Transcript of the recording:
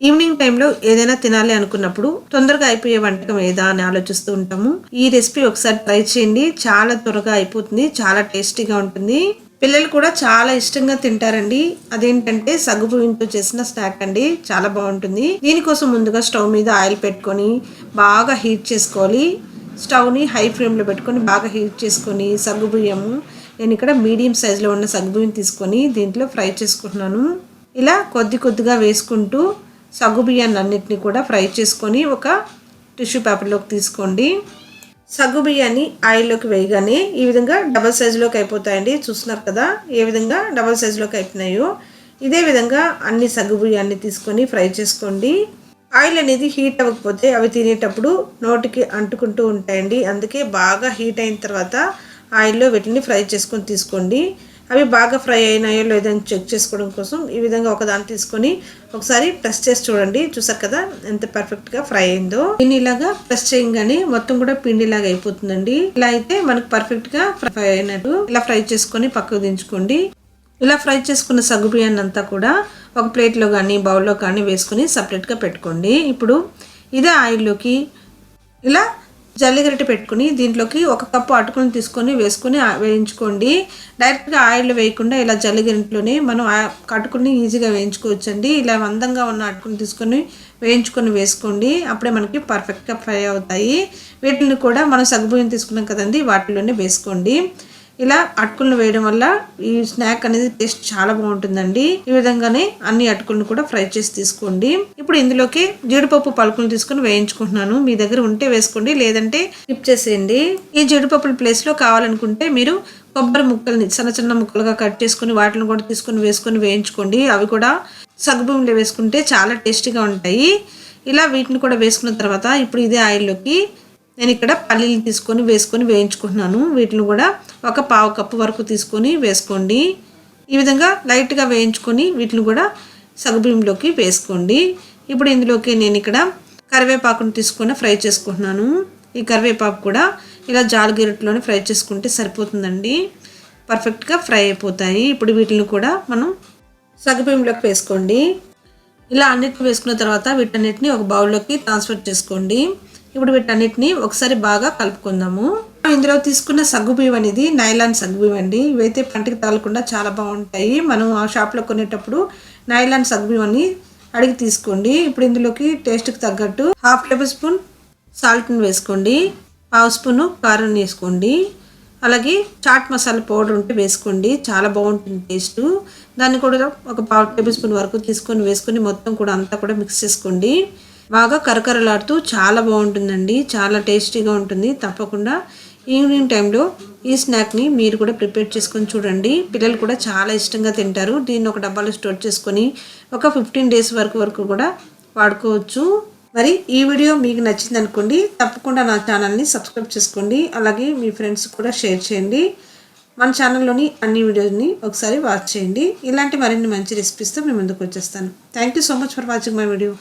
Evening టైంలో ఏదైనా తినాలి అనుకున్నప్పుడు తొందరగా అయిపోయే వంటకం ఏదా అని ఆలోచిస్తూ ఉంటాము. ఈ రెసిపీ ఒకసారి ట్రై చేయండి. చాలా త్వరగా అయిపోతుంది. చాలా టేస్టీగా ఉంటుంది. పిల్లలు కూడా చాలా ఇష్టంగా తింటారండి. అదేంటంటే సగ్గుబియ్యంతో చేసిన స్నాక్ అండి. చాలా బాగుంటుంది. దీనికోసం ముందుగా స్టవ్ మీద ఆయిల్ పెట్టుకొని బాగా హీట్ చేసుకోవాలి. స్టవ్ని హై ఫ్లేమ్లో పెట్టుకొని బాగా హీట్ చేసుకొని సగ్గుబియ్యము నేను ఇక్కడ మీడియం సైజులో ఉన్న సగ్గుబియ్యం తీసుకొని దీంట్లో ఫ్రై చేసుకుంటున్నాను. ఇలా కొద్ది కొద్దిగా వేసుకుంటూ సగ్గు బియ్యాన్ని కూడా ఫ్రై చేసుకొని ఒక టిష్యూ పేపర్లోకి తీసుకోండి. సగ్గు బియ్యాన్ని ఆయిల్లోకి వేయగానే ఈ విధంగా డబల్ సైజులోకి అయిపోతాయండి. చూస్తున్నారు కదా ఏ విధంగా డబల్ సైజులోకి అయిపోయినాయో. ఇదే విధంగా అన్ని సగ్గు బియ్యాన్ని తీసుకొని ఫ్రై చేసుకోండి. ఆయిల్ అనేది హీట్ అవ్వకపోతే అవి తినేటప్పుడు నోటికి అంటుకుంటూ ఉంటాయండి. అందుకే బాగా హీట్ అయిన తర్వాత ఆయిల్లో వీటిని ఫ్రై చేసుకొని తీసుకోండి. అవి బాగా ఫ్రై అయినాయో లేదో అని చెక్ చేసుకోవడం కోసం ఈ విధంగా ఒకదాన్ని తీసుకొని ఒకసారి ప్రెస్ చేసి చూడండి. చూసారు కదా ఎంత పర్ఫెక్ట్గా ఫ్రై అయిందో. పిండిలాగా ప్రెస్ చేయగానే మొత్తం కూడా పిండిలాగా అయిపోతుందండి. ఇలా అయితే మనకు పర్ఫెక్ట్గా ఫ్రై అయినట్టు ఇలా ఫ్రై చేసుకొని పక్కకు దించుకోండి. ఇలా ఫ్రై చేసుకున్న సగ్గు బియ్యాన్ని అంతా కూడా ఒక ప్లేట్లో కానీ బౌల్లో కానీ వేసుకొని సపరేట్గా పెట్టుకోండి. ఇప్పుడు ఇదే ఆయిల్లోకి ఇలా జల్లిగరిటె పెట్టుకుని దీంట్లోకి ఒక కప్పు అటుకుని తీసుకొని వేసుకొని వేయించుకోండి. డైరెక్ట్గా ఆయిల్ వేయకుండా ఇలా జల్లిగరిటలోనే మనం ఆ అటుకుని ఈజీగా వేయించుకోవచ్చండి. ఇలా మందంగా ఉన్న అటుకుని తీసుకొని వేయించుకొని వేసుకోండి. అప్పుడే మనకి పర్ఫెక్ట్గా ఫ్రై అవుతాయి. వీటిని కూడా మనం సగ్గుబియ్యం తీసుకున్నాం కదండి వాటిలోనే వేసుకోండి. ఇలా అటుకులను వేయడం వల్ల ఈ స్నాక్ అనేది టేస్ట్ చాలా బాగుంటుందండి. ఈ విధంగానే అన్ని అటుకులను కూడా ఫ్రై చేసి తీసుకోండి. ఇప్పుడు ఇందులోకి జీడిపప్పు పలుకులు తీసుకొని వేయించుకుంటున్నాను. మీ దగ్గర ఉంటే వేసుకోండి లేదంటే స్కిప్ చేసేయండి. ఈ జీడిపప్పుల ప్లేస్లో కావాలనుకుంటే మీరు కొబ్బరి ముక్కల్ని చిన్న చిన్న ముక్కలుగా కట్ చేసుకొని వాటిని కూడా తీసుకొని వేసుకొని వేయించుకోండి. అవి కూడా సగ్గుబియ్యంలో వేసుకుంటే చాలా టేస్టీగా ఉంటాయి. ఇలా వీటిని కూడా వేసుకున్న తర్వాత ఇప్పుడు ఇదే ఆయిల్లోకి నేను ఇక్కడ పల్లీలు తీసుకొని వేసుకొని వేయించుకుంటున్నాను. వీటిని కూడా ఒక పావు కప్పు వరకు తీసుకొని వేసుకోండి. ఈ విధంగా లైట్గా వేయించుకొని వీటిని కూడా సగ్గుబియ్యంలోకి వేసుకోండి. ఇప్పుడు ఇందులోకి నేను ఇక్కడ కరివేపాకును తీసుకొని ఫ్రై చేసుకుంటున్నాను. ఈ కరివేపాకు కూడా ఇలా జాలగిరట్లోనే ఫ్రై చేసుకుంటే సరిపోతుందండి. పర్ఫెక్ట్గా ఫ్రై అయిపోతాయి. ఇప్పుడు వీటిని కూడా మనం సగ్గుబియ్యంలోకి వేసుకోండి. ఇలా అన్నిటిని వేసుకున్న తర్వాత వీటన్నిటిని ఒక బౌల్లోకి ట్రాన్స్ఫర్ చేసుకోండి. ఇప్పుడు వీటన్నిటిని ఒకసారి బాగా కలుపుకుందాము. ఇందులో తీసుకున్న సగ్గుబియ్యం అనేది నైలాన్ సగ్గుబియ్యం అండి. ఇవైతే పంటకి తగలకుండా చాలా బాగుంటాయి. మనం ఆ షాప్లో కొనేటప్పుడు నైలాన్ సగ్గుబియ్యం అని అడిగి తీసుకోండి. ఇప్పుడు ఇందులోకి టేస్ట్కి తగ్గట్టు హాఫ్ టేబుల్ స్పూన్ సాల్ట్ని వేసుకోండి. పావు స్పూను కారం వేసుకోండి. అలాగే చాట్ మసాలా పౌడర్ ఉంటే వేసుకోండి. చాలా బాగుంటుంది టేస్ట్ దాన్ని కూడా ఒక పావు టేబుల్ స్పూన్ వరకు తీసుకొని వేసుకొని మొత్తం కూడా అంతా కూడా మిక్స్ చేసుకోండి. బాగా కరకరలాడుతూ చాలా బాగుంటుందండి. చాలా టేస్టీగా ఉంటుంది. తప్పకుండా ఈవినింగ్ టైంలో ఈ స్నాక్ని మీరు కూడా ప్రిపేర్ చేసుకొని చూడండి. పిల్లలు కూడా చాలా ఇష్టంగా తింటారు. దీన్ని ఒక డబ్బాలో స్టోర్ చేసుకొని ఒక ఫిఫ్టీన్ డేస్ వరకు వరకు కూడా వాడుకోవచ్చు. మరి ఈ వీడియో మీకు నచ్చింది అనుకోండి తప్పకుండా నా ఛానల్ని సబ్స్క్రైబ్ చేసుకోండి. అలాగే మీ ఫ్రెండ్స్ కూడా షేర్ చేయండి. మన ఛానల్లోని అన్ని వీడియోని ఒకసారి వాచ్ చేయండి. ఇలాంటి మరిన్ని మంచి రెసిపీస్తో మీ ముందుకు వచ్చేస్తాను. Thank you so much for watching my video.